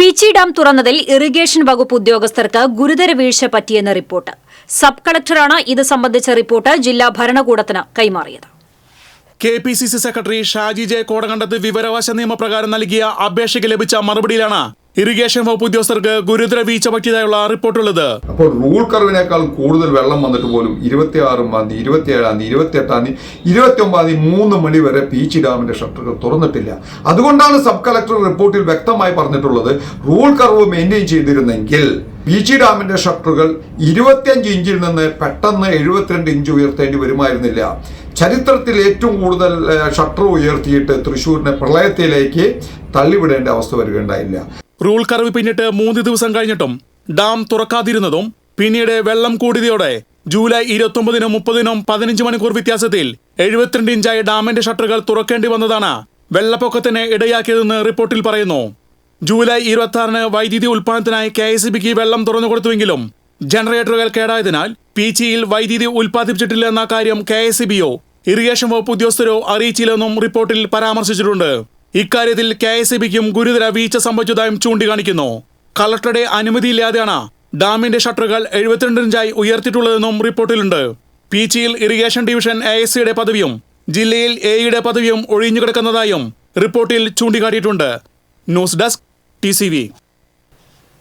Peechi dam തുറന്നതിൽ irrigation വകുപ്പ് ഉദ്യോഗസ്ഥർക്ക് ഗുരുതര വീഴ്ച പറ്റിയെന്ന റിപ്പോർട്ട്. സബ് കളക്ടറാണ് ഇത് സംബന്ധിച്ച റിപ്പോർട്ട് ജില്ലാ ഭരണകൂടത്തിന് കൈമാറിയത്. K P C C secretary Shaji J Kodakandath വിവരാവകാശ നിയമപ്രകാരം നൽകിയ അപേക്ഷയ്ക്ക് ലഭിച്ച മറുപടിയിലാണ് ഇറിഗേഷൻ വകുപ്പ് ഉദ്യോഗസ്ഥർക്ക് ഗുരുതര വീഴ്ച പറ്റിയതായുള്ള റിപ്പോർട്ടുള്ളത്. അപ്പോൾ റൂൾ കർവിനേക്കാൾ കൂടുതൽ വെള്ളം വന്നിട്ട് പോലും ഇരുപത്തിയാറാം തീയതി ഇരുപത്തിയേഴാം തീയതി ഇരുപത്തിയെട്ടാം തീയതി ഇരുപത്തി ഒമ്പതാം തീയതി മൂന്ന് മണി വരെ പീച്ചി ഡാമിന്റെ ഷട്ടറുകൾ തുറന്നിട്ടില്ല. അതുകൊണ്ടാണ് സബ് കളക്ടർ റിപ്പോർട്ടിൽ വ്യക്തമായി പറഞ്ഞിട്ടുള്ളത് റൂൾ കർവ് മെയിന്റെയിൻ ചെയ്തിരുന്നെങ്കിൽ പീച്ചി ഡാമിന്റെ ഷട്ടറുകൾ ഇരുപത്തിയഞ്ച് ഇഞ്ചിൽ നിന്ന് പെട്ടെന്ന് എഴുപത്തിരണ്ട് ഇഞ്ച് ഉയർത്തേണ്ടി വരുമായിരുന്നില്ല. ചരിത്രത്തിൽ ഏറ്റവും കൂടുതൽ ഷട്ടർ ഉയർത്തിയിട്ട് തൃശ്ശൂരിനെ പ്രളയത്തിലേക്ക് തള്ളിവിടേണ്ട അവസ്ഥ വരികയുണ്ടായില്ല. റൂൾ കർവ് പിന്നിട്ട് മൂന്ന് ദിവസം കഴിഞ്ഞിട്ടും ഡാം തുറക്കാതിരുന്നതും പിന്നീട് വെള്ളം കൂടിയതോടെ ജൂലൈ ഇരുപത്തൊമ്പതിനും മുപ്പതിനും പതിനഞ്ച് മണിക്കൂർ വ്യത്യാസത്തിൽ എഴുപത്തിരണ്ട് ഇഞ്ചായി ഡാമിന്റെ ഷട്ടറുകൾ തുറക്കേണ്ടി വന്നതാണ് വെള്ളപ്പൊക്കത്തിന് ഇടയാക്കിയതെന്ന് റിപ്പോർട്ടിൽ പറയുന്നു. ജൂലൈ ഇരുപത്തി ആറിന് വൈദ്യുതി ഉൽപ്പാദനത്തിനായി കെ എസ് ബിക്ക് വെള്ളം തുറന്നു കൊടുത്തുവെങ്കിലും ജനറേറ്ററുകൾ കേടായതിനാൽ പീച്ചിയിൽ വൈദ്യുതി ഉൽപ്പാദിപ്പിച്ചിട്ടില്ലെന്ന കാര്യം കെ എസ് ഇറിഗേഷൻ വകുപ്പ് ഉദ്യോഗസ്ഥരോ അറിയിച്ചില്ലെന്നും റിപ്പോർട്ടിൽ പരാമർശിച്ചിട്ടുണ്ട്. ഇക്കാര്യത്തിൽ കെ എസ് ബിക്കും ഗുരുതര വീഴ്ച സംഭവിച്ചതായും ചൂണ്ടിക്കാണിക്കുന്നു. കളക്ടറുടെ അനുമതിയില്ലാതെയാണ് ഡാമിന്റെ ഷട്ടറുകൾ എഴുപത്തിരണ്ട് ഇഞ്ചായി ഉയർത്തിയിട്ടുള്ളതെന്നും റിപ്പോർട്ടിലുണ്ട്. പീച്ചിയിൽ ഇറിഗേഷൻ ഡിവിഷൻ എ എസ് സിയുടെ പദവിയും ജില്ലയിൽ എയുടെ പദവിയും ഒഴിഞ്ഞുകിടക്കുന്നതായും റിപ്പോർട്ടിൽ ചൂണ്ടിക്കാട്ടിയിട്ടുണ്ട്. News desk T